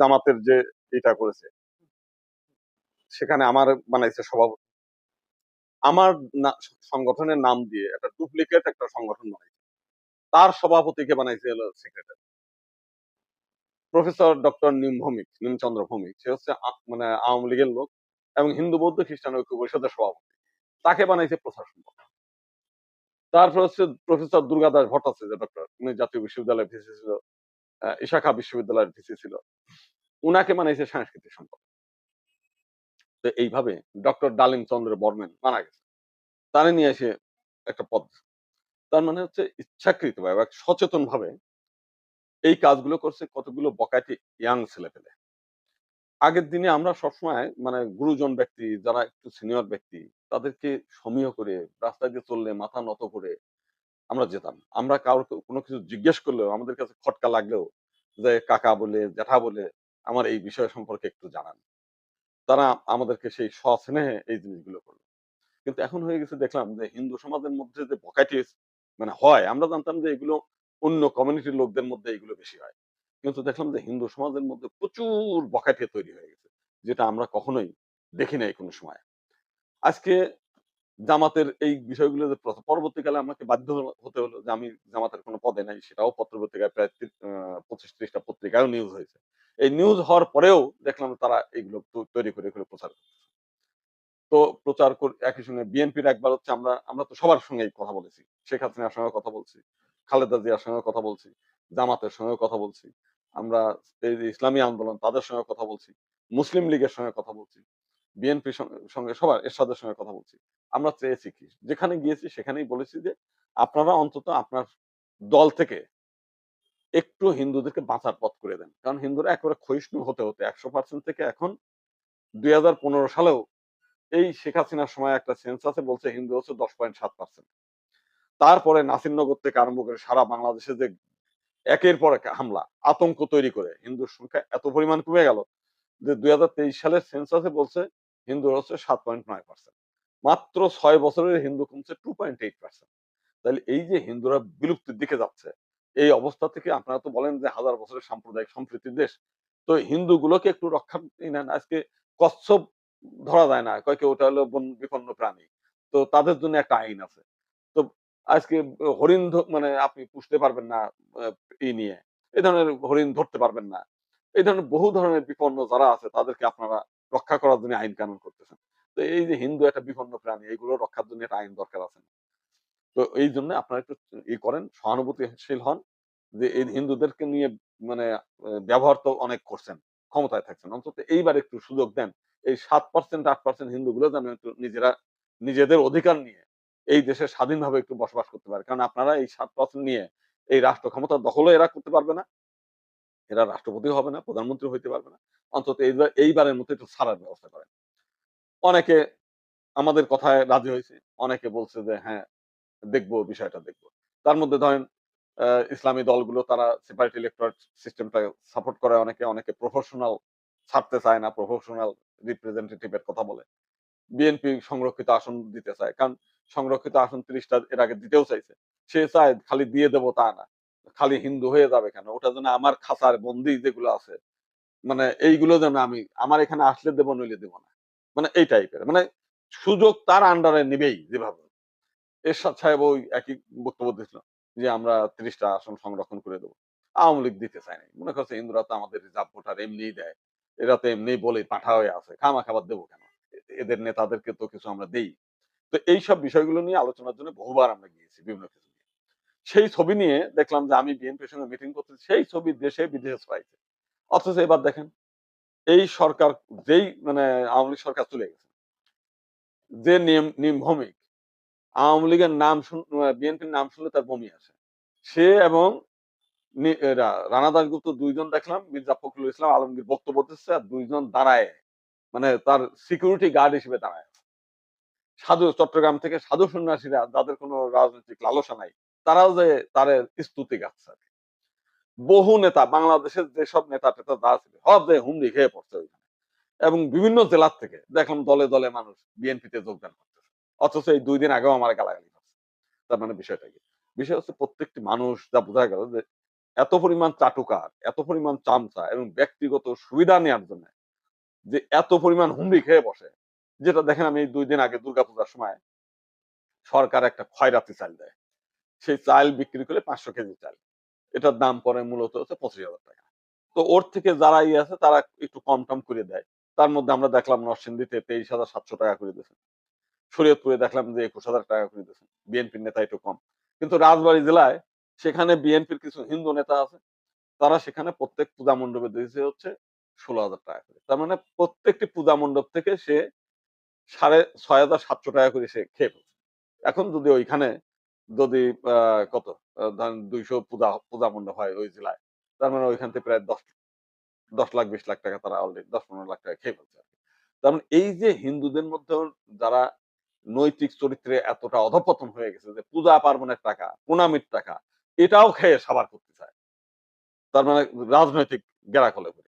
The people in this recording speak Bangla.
জামাতের যে এটা করেছে। সেখানে আমার বানাইছে সভাপতি আমার সংগঠনের নাম দিয়ে একটা ডুপ্লিকেট একটা সংগঠন বানাইছে। তার সভাপতিকে বানাইছে হলো সেক্রেটারি প্রফেসর ডক্টর নিম ভৌমিক, নিমচন্দ্র ভৌমিক। সে হচ্ছে মানে আওয়ামী লীগের লোক এবং হিন্দু বৌদ্ধ খ্রিস্টান ঐক্য পরিষদের সভাপতি। তাকে বানাইছে প্রশাসন তারপর হচ্ছে প্রফেসর দুর্গাদাস ভট্টাচার্য ডক্টর উনি জাতীয় বিশ্ববিদ্যালয়ে ছিল। ইশাখা বিশ্ববিদ্যালয়ের ভিসি ছিল। উনাকে বানাইছে সাংস্কৃতিক সম্পাদক তো এইভাবে ডক্টর ডালিম চন্দ্র বর্মেন মারা গেছে। তারে নিয়ে এসে একটা পদ তার মানে হচ্ছে ইচ্ছাকৃত ভাবে সচেতন ভাবে এই কাজগুলো করছে কতগুলো বকাটি ইয়াং ছেলে পেলে আগের দিনে আমরা সবসময় মানে গুরুজন ব্যক্তি, যারা একটু সিনিয়র ব্যক্তি, তাদেরকে সমীহ করে রাস্তা দিয়ে চললে মাথা নত করে আমরা যেতাম। আমরা কারোর কোনো কিছু জিজ্ঞেস করলেও, আমাদের কাছে খটকা লাগলেও যে, কাকা বলে, জ্যাঠা বলে, আমার এই বিষয় সম্পর্কে একটু জানান। তারা আমাদেরকে সেই সস্নেহে এই জিনিসগুলো করল। কিন্তু এখন হয়ে গেছে দেখলাম যে, হিন্দু সমাজের মধ্যে যে বকাটি মানে হয়, আমরা জানতাম যে, এগুলো অন্য কমিউনিটির লোকদের মধ্যে এগুলো বেশি হয়। কিন্তু দেখলাম যে, হিন্দু সমাজের মধ্যে প্রচুর বকাটে তৈরি হয়ে গেছে, যেটা আমরা কখনোই দেখি নাই কোনো সময়। আজকে জামাতের এই বিষয়গুলো যে পরবর্তীকালে আমাকে বাধ্য হতে হলো যে আমি জামাতের কোনো পদে নাই, সেটাও পত্র পত্রিকায় প্রায় পঁচিশ ত্রিশটা পত্রিকায় নিউজ হয়েছে। এই নিউজ হওয়ার পরেও দেখলাম তারা এইগুলো তৈরি করে করে প্রচার তো প্রচার একই সঙ্গে বিএনপির একবার হচ্ছে আমরা আমরা তো সবার সঙ্গেই কথা বলেছি। শেখ হাসিনার সঙ্গে কথা বলছি, খালেদা জিয়ার সঙ্গে কথা বলছি, জামাতের সঙ্গে কথা বলছি, আমরা এই যে ইসলামী আন্দোলন তাদের সঙ্গে কথা বলছি, মুসলিম লীগের সঙ্গে কথা বলছি। বিএনপির সঙ্গে সবার এরশাদের সঙ্গে কথা বলছি। আমরা চেয়েছি কি? যেখানে গিয়েছি সেখানেই বলেছি যে, আপনারা অন্তত আপনার দল থেকে একটু হিন্দুদেরকে বাঁচার পথ করে দেন। কারণ হিন্দুরা একেবারে ক্ষয়িষ্ণু হতে হতে একশো পার্সেন্ট থেকে এখন দুই হাজার পনেরো সালেও এই শেখ হাসিনার সময় একটা সেন্সাসে বলছে হিন্দু হচ্ছে দশ পয়েন্ট সাত পার্সেন্ট তারপরে নাসিরনগর থেকে আরম্ভ করে সারা বাংলাদেশে যে একের পর এক হামলা, আতঙ্ক তৈরি করে, হিন্দুর সংখ্যা এত পরিমাণ কমে গেল যে দুই হাজার তেইশ সালের সেন্সাসে বলছে হিন্দু হচ্ছে সাত পয়েন্ট নয় পার্সেন্ট মাত্র ছয় বছরের হিন্দু কমছে টু পয়েন্ট এইট পার্সেন্ট তাহলে এই যে হিন্দুরা বিলুপ্তির দিকে যাচ্ছে, এই অবস্থা থেকে আপনারা তো বলেন যে হাজার বছরের সাম্প্রদায়িক সম্প্রীতির দেশ। তো হিন্দুগুলোকে একটু রক্ষা নেন আজকে কচ্ছপ ধরা যায় না। কয়েকে ওটা হলো বন বিপন্ন প্রাণী। তো তাদের জন্য একটা আইন আছে। তো আজকে হরিণ মানে আপনি পুষতে পারবেন না এই নিয়ে। এই ধরনের হরিণ ধরতে পারবেন না। এই ধরনের বহু ধরনের বিপন্ন যারা আছে তাদেরকে আপনারা রক্ষা করার জন্য আইন কানুন করতেছেন। তো এই যে হিন্দু একটা বিপন্ন প্রাণী এইগুলো রক্ষার জন্য একটা আইন দরকার আছে। তো এই জন্য আপনারা একটু ই করেন, সহানুভূতিশীল হন যে এই হিন্দুদেরকে নিয়ে মানে ব্যবহার তো অনেক করছেন, ক্ষমতায় থাকছেন। অন্তত এইবার একটু সুযোগ দেন, এই সাত পার্সেন্ট, আট পার্সেন্ট হিন্দুগুলো যেন একটু নিজেরা, নিজেদের অধিকার নিয়ে এই দেশে স্বাধীনভাবে একটু বসবাস করতে পারে। কারণ আপনারা এই সাত পার্সেন্ট নিয়ে এই রাষ্ট্র ক্ষমতা দখলও এরা করতে পারবে না। এরা রাষ্ট্রপতি হবে না প্রধানমন্ত্রী হইতে পারবে না। অন্তত এইবার, এইবারের মতো একটু ছাড়ার ব্যবস্থা করেন। অনেকে আমাদের কথায় রাজি হয়েছে, অনেকে বলছে যে হ্যাঁ দেখব, বিষয়টা দেখব। তার মধ্যে ধরেন ইসলামী দলগুলো তারা সেপারেট ইলেকট্রয়েড সিস্টেমটা সাপোর্ট করে অনেকে অনেকে প্রফেশনাল ছাড়তে চায় না প্রফেশনাল রিপ্রেজেন্টেটিভের কথা বলে। বিএনপি সংরক্ষিত আসন দিতে চায়, কারণ সংরক্ষিত আসন তিরিশটা এর আগে দিতেও চাইছে। সে চায় খালি দিয়ে দেবো তা না। খালি হিন্দু হয়ে যাবে কেন? ওটা যেন আমার খাঁচার বন্দি যেগুলো আছে মানে এইগুলো যেন আমি, আমার এখানে আসলে দেবো নইলে দেবো না। মানে এই টাইপের মানে সুযোগ তার আন্ডারে নিবেই যেভাবে। এরশাদ সাহেব ওই একই বক্তব্য দিয়েছিল যে, আমরা ত্রিশটা আসন সংরক্ষণ করে দেবো। আওয়ামী লীগ দিতে চায় নাই মনে করছে হিন্দুরা তো আমাদের রিজার্ভ ভোটার এমনিই দেয়। এরা তো এমনি বলে পাঠা হয়ে আছে, খামা খাবার দেবো কেন? এদের নেতাদেরকে তো কিছু আমরা দেই। তো এইসব বিষয়গুলো নিয়ে আলোচনার জন্য বহুবার আমরা গিয়েছি বিভিন্ন সেই ছবি নিয়ে দেখলাম যে আমি বিএনপির সঙ্গে মিটিং করতে সেই ছবি দেশে বিদেশে পাইছে অথচ এবার দেখেন, এই সরকার যেই মানে আওয়ামী লীগ সরকার চলে গেছে, যে নিয়ম নিম্ভমিক আওয়ামী লীগের নাম শুন বিএনপির নাম শুনলে তার বমি আসে সে এবং রানা দাসগুপ্ত দুইজন দেখলাম, মির্জা ফখরুল ইসলাম আলমগীর বক্তব্য দিচ্ছে আর দুইজন দাঁড়ায় মানে তার সিকিউরিটি গার্ড হিসেবে দাঁড়ায়। সাধু চট্টগ্রাম থেকে সাধু সন্ন্যাসীরা, যাদের কোনো রাজনৈতিক লালসা নাই তারাও যে তার স্তুতি গাচ্ছে বহু নেতা, বাংলাদেশের যেসব নেতা টেতা যা ছিল সব যে হুমড়ি খেয়ে পড়ছে ওইখানে। এবং বিভিন্ন জেলার থেকে দেখলাম দলে দলে মানুষ বিএনপিতে যোগদান করতেছে। অথচ এই দুই দিন আগেও আমার গালাগালি করছে। তার মানে বিষয়টা কি? বিষয় হচ্ছে প্রত্যেকটি মানুষ যা বোঝা গেল যে এত পরিমাণ চাটুকার এত পরিমাণ চামচা এবং ব্যক্তিগত সুবিধা নেওয়ার জন্য যে এত পরিমাণ হুমড়ি খেয়ে বসে, যেটা দেখেন আমি দুই দিন আগে দুর্গাপূজার সময় সরকার একটা খয়রাতি চাল দেয়। সেই চাল বিক্রি করে পাঁচশো কেজি চাল। এটার দাম পরে মূলত হচ্ছে পঁচিশ হাজার টাকা। তো ওর থেকে যারা ইয়ে আছে, তারা একটু কম টম করে দেয়। তার মধ্যে আমরা দেখলাম নরসিংদীতে তেইশ হাজার সাতশো টাকা করে দিয়েছেন শরীয়তপুরে দেখলাম যে একুশ হাজার টাকা করে দিয়েছেন বিএনপির নেতা একটু কম। কিন্তু রাজবাড়ী জেলায় সেখানে বিএনপির কিছু হিন্দু নেতা আছে, তারা সেখানে প্রত্যেক পূজা মণ্ডপে দিয়েছে হচ্ছে ষোলো হাজার টাকা করে। তার মানে প্রত্যেকটি পূজা মণ্ডপ থেকে সে সাড়ে ছয় হাজার সাতশো টাকা করে সে খেয়ে এখন যদি ওইখানে যদি কত? ধরেন দুইশো পূজা পূজা হয় ওই জেলায়। তার মানে ওইখান থেকে প্রায় দশ দশ লাখ, বিশ লাখ টাকা তারা অলরেডি দশ, পনেরো লাখ টাকা খেয়ে ফেলছে তার মানে এই যে হিন্দুদের মধ্যে যারা নৈতিক চরিত্রে এতটা অধপতন হয়ে গেছে যে পূজা পার্বণের টাকা প্রণামীর টাকা, এটাও খেয়ে সাবার করতে চায়। তার মানে রাজনৈতিক গেরাকলে করে।